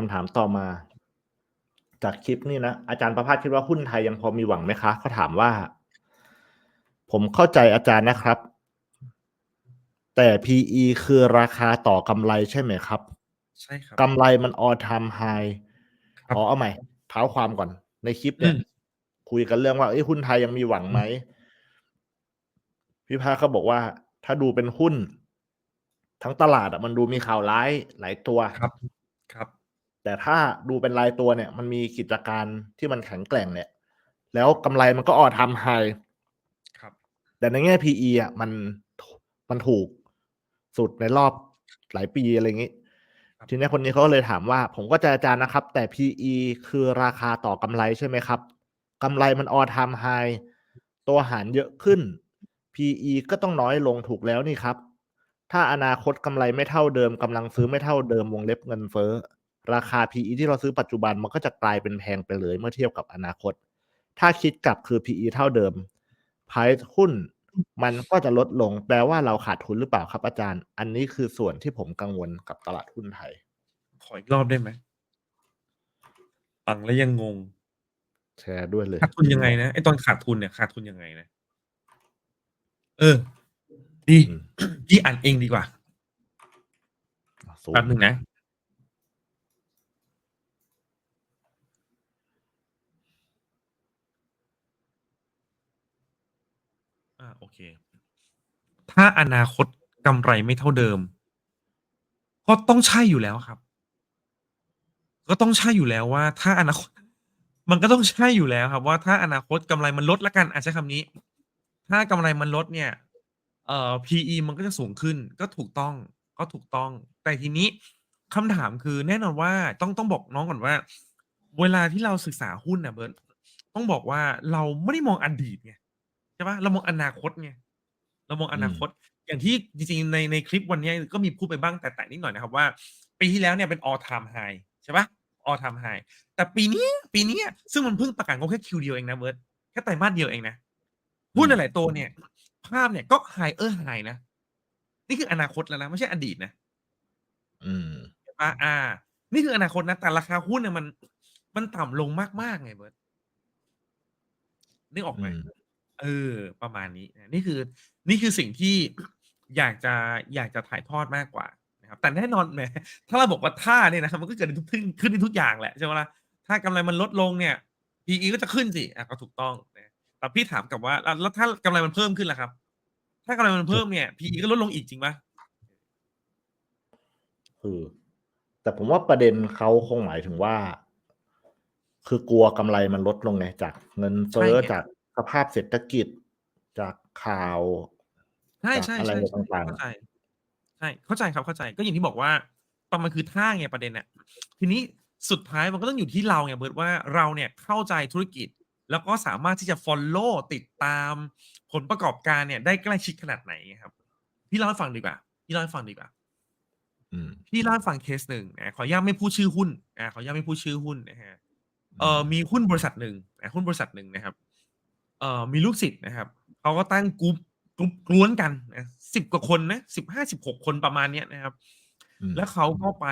คำถามต่อมา จากคลิปนี่นะ อาจารย์ประภาสคิดว่าหุ้นไทยยังพอมีหวังไหมคะเขาถามว่า ผมเข้าใจอาจารย์นะครับ แต่ PE คือราคาต่อกำไรใช่ไหมครับ ใช่ครับกำไรมัน all time high ครับอ๋อเอาใหม่เท้าความก่อน ในคลิปเนี่ยอืมคุยกันเรื่องว่าเอ้ยหุ้นไทยยังมีหวังไหมพี่ภาคเขาบอกว่า ถ้าดูเป็นหุ้น ทั้งตลาดอะมันดูมีข่าวร้ายหลายตัวครับ ครับ แต่ถ้าดูเป็นรายตัวเนี่ย มันมีกิจการที่มันแข็งแกร่งเนี่ย แล้วกำไรมันก็ออทำไฮครับ แต่ในแง่ PE อะมันมันถูกสุดในรอบหลายปีอะไรอย่างนี้ครับทีนี้คนนี้เขาก็เลยถามว่า ผมก็จะอาจารย์นะครับ แต่ PE คือราคาต่อกำไรใช่ไหมครับกำไรมันออทามไฮตัวหารเยอะขึ้น PE ก็ต้องน้อยลงถูกแล้วนี่ครับ ถ้าอนาคตกำไรไม่เท่าเดิมกำลังซื้อไม่เท่าเดิมวงเล็บเงินเฟ้อ ราคา PE ที่เราซื้อปัจจุบันมันก็จะกลายเป็นแพงไปเลยเมื่อเทียบกับอนาคต ถ้าคิดกลับคือ PE เท่าเดิม price หุ้นมันก็จะลดลง แปลว่าเราขาดทุนหรือเปล่าครับอาจารย์ อันนี้คือส่วนที่ผมกังวลกับตลาดหุ้นไทย ขออีกรอบได้ไหมฟังแล้วยังงง แชร์ด้วยเลยขาดทุนยังไงนะไอตอนขาดทุนเนี่ยขาดทุนยังไงนะ เออ ดีอืมพี่อ่านเองดีกว่าสูงแป๊บหนึ่งนะ อ่าโอเค ถ้าอนาคตกำไรไม่เท่าเดิม ก็ต้องใช่อยู่แล้วครับ ก็ต้องใช่อยู่แล้วว่า ถ้าอนาคต มันก็ต้องใช่อยู่แล้วครับ ว่าถ้าอนาคตกำไรมันลดละกันอาจใช้คำนี้ ถ้ากำไรมันลดเนี่ย เอ่อ PE มันก็จะสูงขึ้น ก็ถูกต้อง ก็ถูกต้อง แต่ทีนี้คำถามคือแน่นอนว่าต้องต้องบอกน้องก่อนว่า เวลาที่เราศึกษาหุ้นน่ะเบิร์ตต้องบอกว่าเราไม่ได้มองอดีตไงใช่ปะเรามองอนาคตไง เรามองอนาคต อย่างที่จริงๆในในคลิปวันนี้ก็มีพูดไปบ้างแต่แต่นิดหน่อยนะครับว่า ปีที่แล้วเนี่ยเป็น all time high ใช่ปะ all time high แต่ปีนี้ปีนี้ซึ่งมันเพิ่งประกาศงบแค่คิวเดียวเองนะเบิร์ตแค่ไตรมาสเดียวเองนะหุ้นหลายๆตัวเนี่ย ภาพเนี่ยก็ high เออ high นะ นี่คืออนาคตแล้วนะ ไม่ใช่อดีตนะ อืมใช่ปะอ่า นี่คืออนาคตนะ แต่ราคาหุ้นเนี่ยมัน มันต่ำลงมากๆไงเบิร์ตนึกออกไหมอืม เออ ประมาณนี้นะนี่คือ นี่คือสิ่งที่ อยากจะอยากจะถ่ายทอดมากกว่านะครับ แต่แน่นอนแหมถ้าเราบอกว่าท่าเนี่ยนะครับมันก็เกิดในทุกขึ้นขึ้นในทุกอย่างแหละใช่ไหมล่ะถ้ากำไรมันลดลงเนี่ย PE ก็จะขึ้นสิอะก็ถูกต้องนะแต่พี่ถามกลับว่าแล้วแล้วถ้ากำไรมันเพิ่มขึ้นล่ะครับ ถ้ากำไรมันเพิ่มเนี่ย PE ก็ลดลงอีกจริงปะคือแต่ผมว่าประเด็นเขาคงหมายถึงว่า คือกลัวกำไรมันลดลงไงจากเงินเฟ้อจาก สภาพเศรษฐกิจจากข่าวใช่ใช่อะไรใช่ใช่ต่างๆเข้าใจใช่เข้าใจครับเข้าใจก็อย่างที่บอกว่าตอนมันคือท่าไงประเด็นเนี่ยทีนี้สุดท้ายมันก็ต้องอยู่ที่เราไงเบิร์ดว่าเราเนี่ยเข้าใจธุรกิจ แล้วก็สามารถที่จะ follow ติดตามผลประกอบการเนี่ย ได้ใกล้ชิดขนาดไหนครับ พี่เล่าให้ฟังดีกว่า พี่เล่าให้ฟังดีกว่าอืมพี่เล่าให้ฟังเคสหนึ่งนะขออนุญาตไม่พูดชื่อหุ้นอ่าขออนุญาตไม่พูดชื่อหุ้นนะฮะเอ่อมีหุ้นบริษัทหนึ่งนะหุ้นบริษัทหนึ่งนะครับ เอ่อมีลูกศิษย์นะครับเขาก็ตั้งกลุ่มกลุ่มกล้วนกันนะสิบกว่าคนนะสิบห้าสิบหกคนประมาณเนี้ยนะครับอืมแล้วเขาก็ไป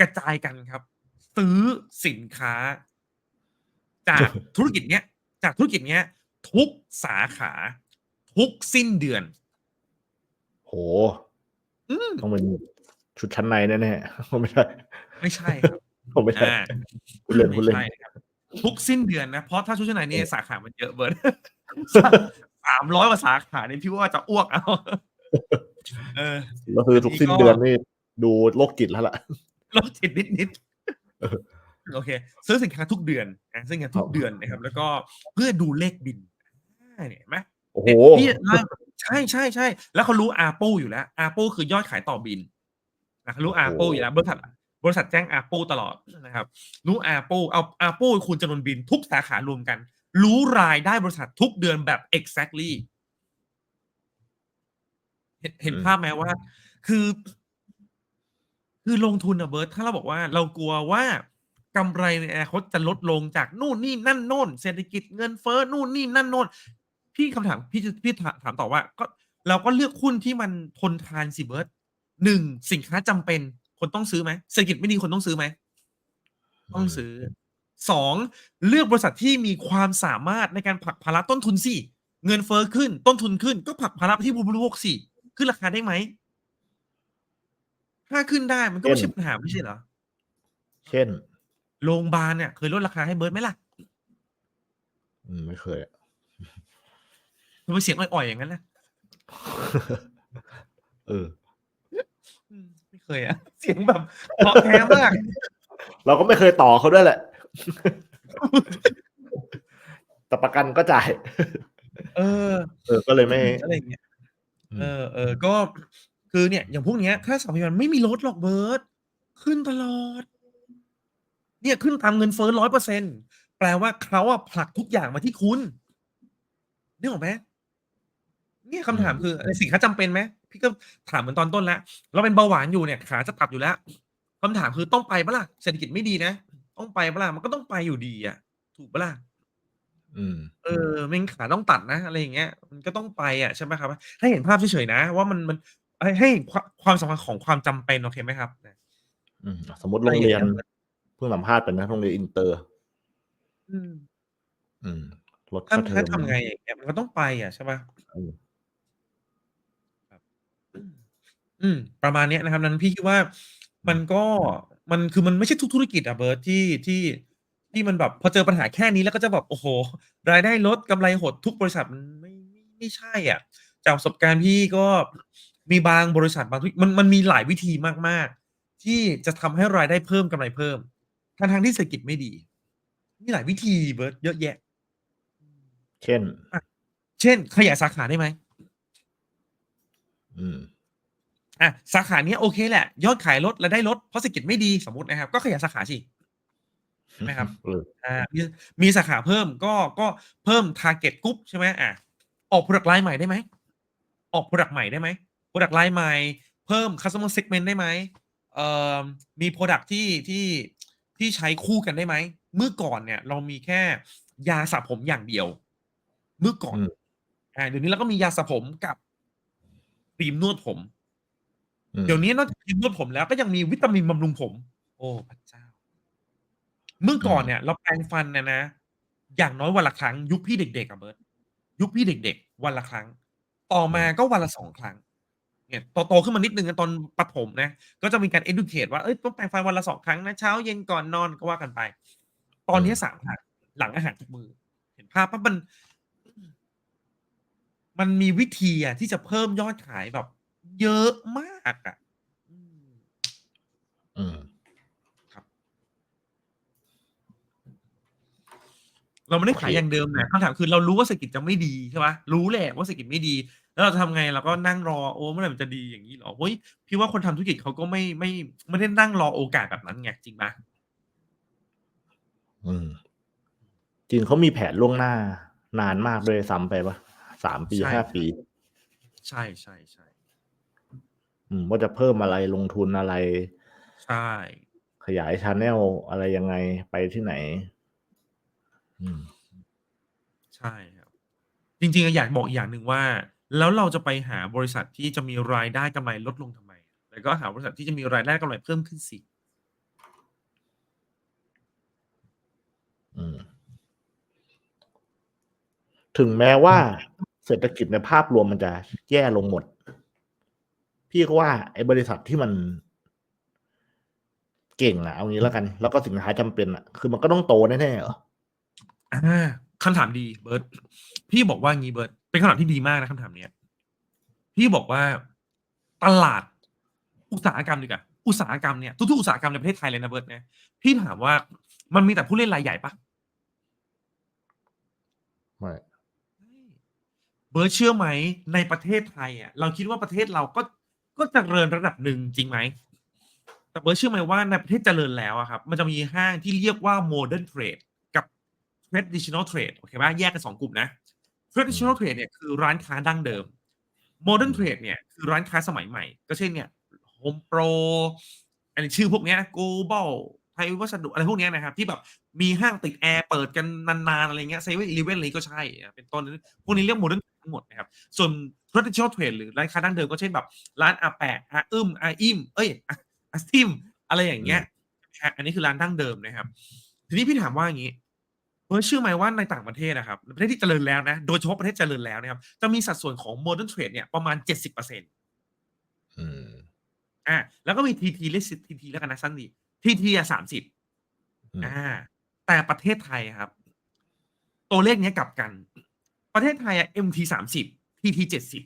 กระจายกันครับ ซื้อสินค้า จากธุรกิจเนี้ย จากธุรกิจเนี้ย ทุกสาขา ทุกสิ้นเดือน โหอืมต้องเป็นชุดชั้นในแน่ๆไม่ใช่ไม่ใช่ครับผมไม่ใช่อ่าคุณเล่นคุณเล่น ไม่ใช่นะครับทุกสิ้นเดือนนะ เพราะถ้าชุดชั้นในนี่สาขา มันเยอะเบิร์ดสามร้อยกว่าสาขานี่พี่ว่าจะอ้วกเอาเออก็คือทุกสิ้นเดือนนี่ดูโรคจิตแล้วล่ะโรคจิตนิดนิดๆเออโอเค ซื้อสินค้าทุกเดือนนะซื้อสินค้าทุกเดือนนะครับ แล้วก็เพื่อดูเลขบินอ่าเนี่ยเห็นไหมโอ้โหพี่เล่าใช่ใช่ใช่แล้วเขารู้อาปูอยู่แล้วอาปูคือยอดขายต่อบินนะเขารู้อาปูอยู่แล้วบริษัท บริษัทแจ้งอาปูตลอดนะครับรู้อาปูเอาอาปูคูณจำนวนบินทุกสาขารวมกัน รู้รายได้บริษัททุกเดือนแบบ exactly เห็นเห็นภาพไหมว่า คือ คือลงทุนอะเบิร์ตถ้าเราบอกว่า เรากลัวว่ากำไรในอนาคตจะลดลงจากนู่นนี่นั่นโน่นเศรษฐกิจเงินเฟ้อนู่นนี่นั่นโน่นพี่คำถามพี่จะพี่ถามถามต่อว่า ก็เราก็เลือกหุ้นที่มันทนทานสิเบิร์ตหนึ่งสินค้าจำเป็น คนต้องซื้อไหมเศรษฐกิจไม่ดีคนต้องซื้อไหมต้องอืมซื้อ2เลือกบริษัทที่มีความสามารถในการผลักภาระต้นทุนสิเงินเฟ้อขึ้น ต้นทุนขึ้น ก็ผลักภาระไปที่ผู้บริโภคสิขึ้นราคาได้ไหม?ถ้าขึ้นได้มันก็เช่ไม่นใช่ปัญหาไม่ใช่เหรอ?เช่น โรงบาลเนี่ยเคยลดราคาให้เบิร์ตไหมล่ะ?อืม ไม่เคยอะทำไมเสียงอ่อยๆอย่างงั้นน่ะ?เอออืมไม่ เคยอะเสียงแบบเพราะแท้มาก เราก็ไม่เคยต่อเขาด้วยแหละ แต่ประกันก็จ่าย เออ เออก็เลยไม่อะไรอย่างเงี้ยอืเอมอๆก็คือเนี่ย อย่างพวกเนี้ยค่าสามัญประจำไม่มีลดหรอกเบิร์ตขึ้นตลอด เนี่ยขึ้นตามเงินเฟ้อ100%แปลว่าเขาอะผลักทุกอย่างมาที่คุณนึกออกไหม? เนี่ยอืคำถามมคืออะไรสินค้าจำเป็นไหม?พี่ก็ถามเหมือนตอนต้นแล้วเราเป็นเบาหวานอยู่เนี่ยขาจะตัดอยู่แล้วคำถามคือต้องไปเปล่าล่ะ?เศรษฐกิจไม่ดีนะต้องไปเปล่าล่ะ?มันก็ต้องไปอยู่ดีอะถูกเปล่าล่ะ?อืมเออไม่งั้นขาต้องตัดนะอะไรอย่างเงี้ย มันก็ต้องไปอะใช่ไหมครับ?ให้เห็นภาพเฉยๆนะ ว่ามันมันให้ให้เห็นควาความสำคัญของความจำเป็นโอเคไหมครับ?นะอืมสมมุติอะโรไรงอย่าเรีงยเงี้นยเบิร์ตเพิ่งสัมภาษณ์ไปนะโรงเรียนอินเตอร์ อืม อืมลดท่าค่านเทอให้มทำไงอย่างเงี้ยมันก็ต้องไปอะใช่เปล่า?อืม ครับ อืม ประมาณเนี้ยนะครับดังนั้นพี่คิดว่ามันก็ มัน คือมันไม่ใช่ทุกธุรกิจอะเบิร์ตที่ ที่ ที่มันแบบพอเจอปัญหาแค่นี้ แล้วก็จะแบบ โอ้โฮ รายได้ลด กำไรหดทุกบริษัท มันไม่ ไม่ ไม่ใช่อะ จากประสบการณ์พี่ก็ มีบางบริษัท บางธุรมัน มันมีหลายวิธีมาก ๆ ที่จะทำให้รายได้เพิ่ม กำไรเพิ่ม ทั้ง ๆ ที่เศรษฐกิจไม่ดี มีหลายวิธีเบิร์ตเยอะแยะ เช่นอะเช่น ขยายสาขาได้ไหม?อืม อะสาขาเนี้ยโอเคแหละ ยอดขายลดรายได้ลดเพราะเศรษฐกิจไม่ดีสมมุตินะครับ ก็ขยายสาขาสิใช่ไหมครับ?เอออามีมีสาขาเพิ่มก็ก็เพิ่ม target group ใช่ไหมอาออกพรอดักต์ไลน์ใหม่ได้ไหม?ออกพรอดักต์ใหม่ได้ไหม?พรอดักต์ไลน์ใหม่ เพิ่ม customer segment ได้ไหม?เอ่อมีพรอดักต์ที่ที่ที่ใช้คู่กันได้ไหม?เมื่อก่อนเนี่ย เรามีแค่ยาสระผมอย่างเดียว เมื่อก่ออืนมอาเดี๋ยวนี้เราก็มียาสระผมกับครีมนวดผมอืม เดี๋ยวนี้นอกจากครีมนวดผมแล้วก็ยังมีวิตามินบำรุงผม โอ้พระเจ้า เมื่ออืก่อนมเนี่ย เราแปรงฟันเนี่ยนะอย่างน้อยวันละครั้ง ยุคพี่เด็กๆอะเบิร์ตยุคพี่เด็ก ๆ วันละครั้ง ต่ออืมามก็วันละ2ครั้งเนี่ยโตๆขึ้นมานิดหนึ่งอะตอนประถมนะ ก็จะมีการ educate ว่าเฮ้ยต้องแปรงฟันวันละ2ครั้งนะเช้าเย็นก่อนนอนก็ว่ากันไป ตอนเนี้ยอืม3ครั้งหลังอาหารทุกมื้อเห็นภาพเปล่า?มัน มันมีวิธีอะที่จะเพิ่มยอดขายแบบ เยอะมากอะอืมอืมครับ เราไม่ได้โอเคขายอย่างเดิมไงคำถามคือเรารู้ว่าเศรษฐกิจจะไม่ดีใช่เปล่า?รู้แหละว่าเศรษฐกิจไม่ดี แล้วเราจะทำไง?เราก็นั่งรอโอ้เมื่อไหร่มันจะดีอย่างงี้เหรอ?เฮ้ยพี่ว่าคนทำธุรกิจเขาก็ไม่ไม่ไม่ได้นั่งรอโอกาสแบบนั้นไงจริงเปล่า?อืมจริงเขามีแผนล่วงหน้า นานมากด้วยซ้ำไปเปล่า?3ปี ใช่5ครัปีบใช่ๆๆ อืมว่าจะเพิ่มอะไรลงทุนอะไร ใช่ ขยายชานเนลอะไรยังไงไปที่ไหน อืม ใช่ครับ จริงๆอะอยากบอกอีกอย่างหนึ่งว่า แล้วเราจะไปหาบริษัทที่จะมีรายได้กำไรลดลงทำไม?แต่ก็หาบริษัทที่จะมีรายได้กำไรเพิ่มขึ้นสิ อืม ถึงแม้ว่าเศรษฐกิจในภาพรวมมันจะแย่ลงหมด พี่ก็ว่าไอ้บริษัทที่มันเก่งอะเอางี้แล้วกัน แล้วก็สินค้าจำเป็นอะคือมันก็ต้องโตแน่ๆเหรอ?อาคำถามดีเบิร์ตพี่บอกว่างี้เบิร์ตเป็นคำถามที่ดีมากนะคำถามเนี้ยพี่บอกว่าตลาดอุตสาหกรรมดีกว่าอุตสาหกรรมเนี่ยทุกๆอุตสาหกรรมในประเทศไทยเลยนะเบิร์ตนะพี่ถามว่ามันมีแต่ผู้เล่นรายใหญ่เปล่า?ไม่เบิร์ตเชื่อไหมในประเทศไทยอะเราคิดว่าประเทศเราก็ ก็เจริญระดับหนึ่งจริงไหม?แต่เบิร์เชื่อไหมว่าในประเทศเจริญแล้วอะครับ มันจะมีห้างที่เรียกว่าโมเดิร์นเทรดกับ traditional trade โอเคปล่า?แยกเป็น2กลุ่มนะอื traditional ม trade เนี่ยคือร้านค้าดั้งเดิมโมเดิร์นเทรดเนี่ยคือร้านค้าสมัยใหม่ ก็เช่นเนี่ย Home Pro อะไรชื่อพวกเนี้ย Global ไทยวัสดุอะไรพวกเนี้ยนะครับ ที่แบบมีห้างติดแอร์เปิดกันนานๆอะไรอย่างเงี้ยเซเว่นอีเลฟเว่นอะไรงี้ก็ใช่อาเป็นต้นพวกนี้เรียกโมเดิร์นทั้งหมดนะครับ ส่วน traditional trade หรือร้านค้าดั้งเดิมก็เช่นแบบร้านอาแปะอาอึ้มอาอิ่มเอ๊ยอาอาซิ่มอะไรอย่าอืงเงี้ยมฮะอันนี้คือร้านดั้งเดิมนะครับ ทีนี้พี่ถามว่าอย่างนี้เฮ้ยเชื่อไหมว่าในต่างประเทศนะครับประเทศที่เจริญแล้วนะโดยเฉพาะประเทศเจริญแล้วนะครับ จะมีสัดส่วนของ modern trade เนี่ยประมาณ70%ออืม่าแล้วก็มี TT เรียก TT แล้วกันนะสั้นดี TT อะ30อืมอ่า แต่ประเทศไทยอะครับ ตัวเลขเนี้ยกลับกัน ประเทศไทยอะ MT 30 TT 70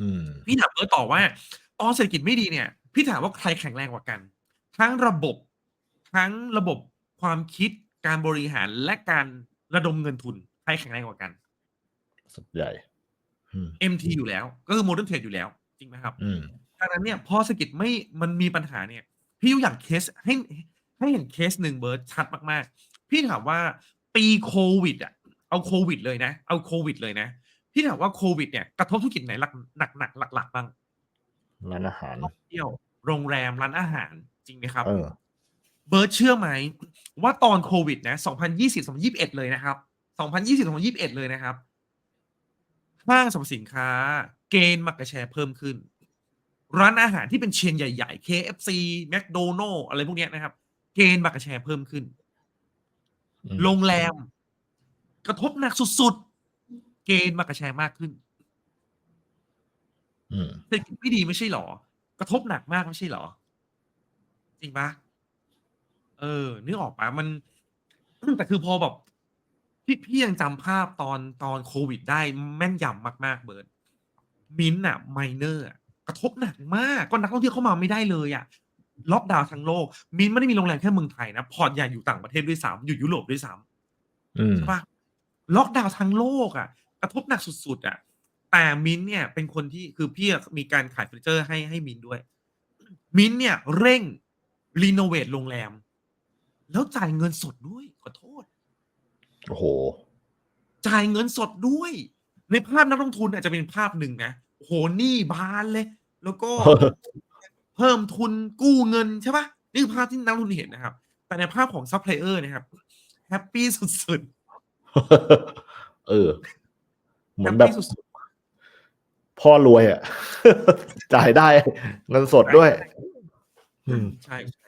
อืมพี่ถามเออต่อว่าตอนเศรษฐกิจไม่ดีเนี่ย พี่ถามว่าใครแข็งแรงกว่ากัน ทั้งระบบ ทั้งระบบความคิดการบริหารและการระดมเงินทุนใครแข็งแรงกว่ากันสุดใหญ่อืม MT อยู่แล้ว ก็คือ Modern Trade อยู่แล้ว จริงไหมครับอืม ดังนั้นเนี่ยพอเศรษฐกิจไม่มันมีปัญหาเนี่ย พี่ยกอย่างเคสให้ให้เห็นเคสหนึ่งเบิร์ดชัดมากๆ พี่ถามว่าปีโควิดอะเอาโควิดเลยนะ เอาโควิดเลยนะ พี่ถามว่าโควิดเนี่ยกระทบธุรกิจไหนหลักหนักหนักหลักๆบ้างร้านอาหารท่องเที่ยวโรงแรมร้านอาหารจริงไหมครับเออเบิร์ดเชื่อไหมว่าตอนโควิดนะ2020 2021 เลยนะครับ 2020 2021 เลยนะครับห้างสรรพสินค้า เกณฑ์มักกะแชร์เพิ่มขึ้น ร้านอาหารที่เป็นเชนใหญ่ ๆ KFC McDonald อะไรพวกเนี้ยนะครับ เกณฑ์มักกะแชร์เพิ่มขึ้นอืมโรงแรม กระทบหนักสุดๆ เกณฑ์มักกะแชร์มากขึ้นอืมเศรษฐกิจไม่ดีไม่ใช่หรอ กระทบหนักมากไม่ใช่หรอ จริงปะเออนึกออกปะมัน แต่คือพอแบบพี่พี่ยังจำภาพตอนตอนโควิดได้แม่นยำมาก ๆ เบิร์ด มินท์อะไมเนอร์อะ กระทบหนักมากก็นักท่องเที่ยวเข้ามาไม่ได้เลยอะล็อกดาวน์ทั้งโลกมินท์ไม่ได้มีโรงแรมแค่เมืองไทยนะพอร์ตใหญ่อยู่ต่างประเทศด้วยซ้ำอยู่ยุโรปด้วยซ้ำอืมใช่ปะล็อกดาวน์ทั้งโลกอะกระทบหนักสุดๆอะแต่มิ้นท์เนี่ยเป็นคนที่คือพี่อะมีการขายเฟอร์นิเจอร์ให้ให้มิ้นท์ด้วย มิ้นท์เนี่ยเร่งรีโนเวทโรงแรม แล้วจ่ายเงินสดด้วยขอโทษโอ้โหจ่ายเงินสดด้วย ในภาพนักลงทุนอาจจะเป็นภาพหนึ่งนะ โอ้โหหนี้บานเลย แล้วก็เพิ่มทุนกู้เงินใช่ปะนี่คือภาพที่นักลงทุนเห็นนะครับ แต่ในภาพของซัพพลายเออร์นะครับแฮปปี้สุดเออๆเหมืแฮอนปแบบปี้สุดพ่อรวยอะ จ่ายได้เงินสดด้วยอืมใช่ใช่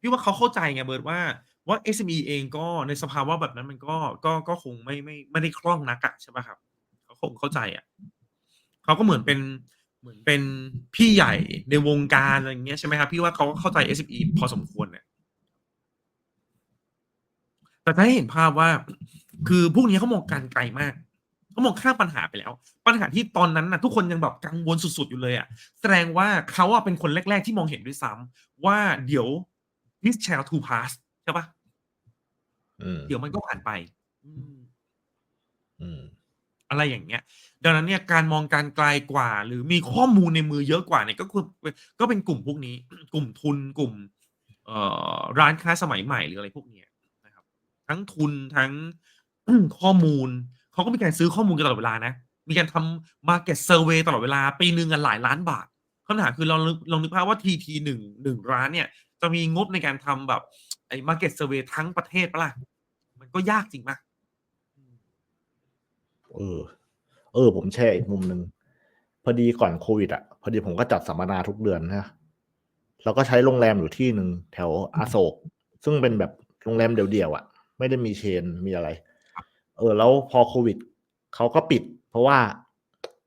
พี่ว่าเขาเข้าใจไงเบิร์ดว่าว่า SME เองก็ในสภาวะแบบนั้นมันก็ก็ก็คงไม่ไม่ไม่ได้คล่องนักอะใช่ปะครับเขาคงเข้าใจอะ เขาก็เหมือนเป็นเหมือนเป็นพี่ใหญ่ในวงการอะไรอย่างเงี้ยใช่ไหมครับพี่ว่าเขาก็เข้าใจ SME พอสมควรเนี่ยแต่ถ้าให้เห็นภาพว่า คือพวกนี้เขามองการไกลมากเขามองข้ามปัญหาไปแล้ว ปัญหาที่ตอนนั้นนะทุกคนยังแบบกังวลสุดๆอยู่เลยอะแสดงว่าเขาอะเป็นคนแรก ๆ ที่มองเห็นด้วยซ้ำว่าเดี๋ยว this shall to pass ใช่ปะอืมเดี๋ยวมันก็ผ่านไป อืมอืม อะไรอย่างเงี้ย ดังนั้นเนี่ยการมองการไกลกว่า หรือมีข้อมูลในมือเยอะกว่าเนี่ยก็คือก็เป็นกลุ่มพวกนี้ กลุ่มทุนกลุ่มเอ่อร้านค้าสมัยใหม่หรืออะไรพวกเนี้ยนะครับ ทั้งทุนทั้งข้อมูลเขาก็มีการซื้อข้อมูลกันตลอดเวลานะ มีการทำ market survey ตลอดเวลาปีหนึ่งกันหลายล้านบาทคำถามคือเราลองลองนึกภาพว่าทีทีหนึ่งหนึ่งร้านเนี่ย จะมีงบในการทำแบบไอ้ market survey ทั้งประเทศปะล่ะมันก็ยากจริงปะ เออ เออ ผมแชร์อีกมุมหนึ่งพอดีก่อนโควิดอะ พอดีผมก็จัดสัมมนาทุกเดือนนะแล้วก็ใช้โรงแรมอยู่ที่หนึ่งแถวอโศก ซึ่งเป็นแบบโรงแรมเดี่ยวๆอะ ไม่ได้มีเชนมีอะไร เออ แล้วพอโควิดเขาก็ปิด เพราะว่า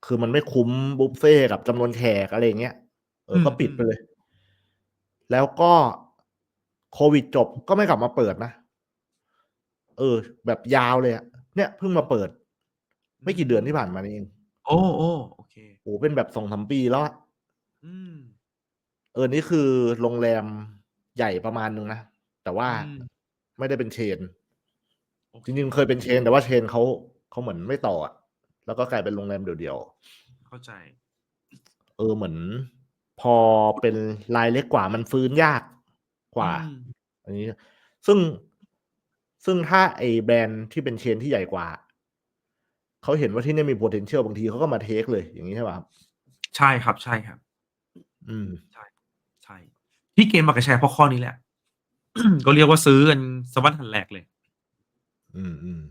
คือมันไม่คุ้มบุฟเฟ่ต์กับจำนวนแขกอะไรอย่างเงี้ยเออก็ปิดไปเลย แล้วก็โควิดจบก็ไม่กลับมาเปิดนะ เออ แบบยาวเลยอะเนี่ยเพิ่งมาเปิด ไม่กี่เดือนที่ผ่านมานี่เอง โอ้โอ้โอเคโอ้เป็นแบบสองสามปีแล้วอะอืม เออนี่คือโรงแรมใหญ่ประมาณนึงนะ แต่ว่าอืมไม่ได้เป็นเชน โอเคจริงๆเคยเป็นเชน แต่ว่าเชนเขาเขาเหมือนไม่ต่ออะแล้วก็กลายเป็นโรงแรมเดี่ยวเข้าใจ ๆเออเหมือน พอเป็นรายเล็กกว่ามันฟื้นยากกว่า อืมอันนี้ ซึ่งซึ่งถ้าไอแบรนด์ที่เป็นเชนที่ใหญ่กว่า เขาเห็นว่าที่นี่มี potential บางทีเขาก็มาเทคเลยอย่างนี้ใช่ป่ะครับใช่ครับใช่ครับ อืมใช่ที่เกมมากระแชร์เพราะข้อนี้แหละก็เรียกว่าซื้อกันสวัสดิ์หันแหลกเลย อืมอืม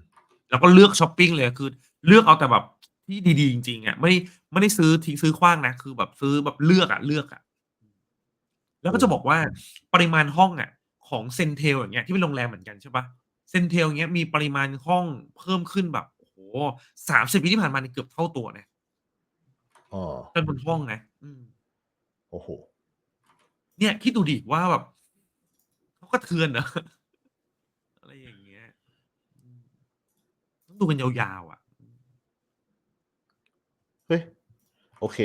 แล้วก็เลือกช้อปปิ้งเลยคือ เลือกเอาแต่แบบที่ดีๆจริงๆอะไม่ไม่ได้ซื้อทิ้งซื้อขว้างนะคือแบบซื้อแบบเลือกอะเลือกอะแล้วก็จะบอกว่าปริมาณห้องอะของเซนเทลอย่างเงี้ยที่เป็นโรงแรมเหมือนกันใช่ปะเซนเทลเงี้ยมีปริมาณห้องเพิ่มขึ้นแบบโอ้โห สามสิบปีที่ผ่านมานี่เกือบเท่าตัวนะอ๋อจำนวนห้องนะอืมโอ้โห เนี่ยคิดดูดิว่าแบบเขาก็เทือนนะอะไรอย่างเงี้ยอืมต้องดูกันยาวๆอะ เฮ้ย โอเค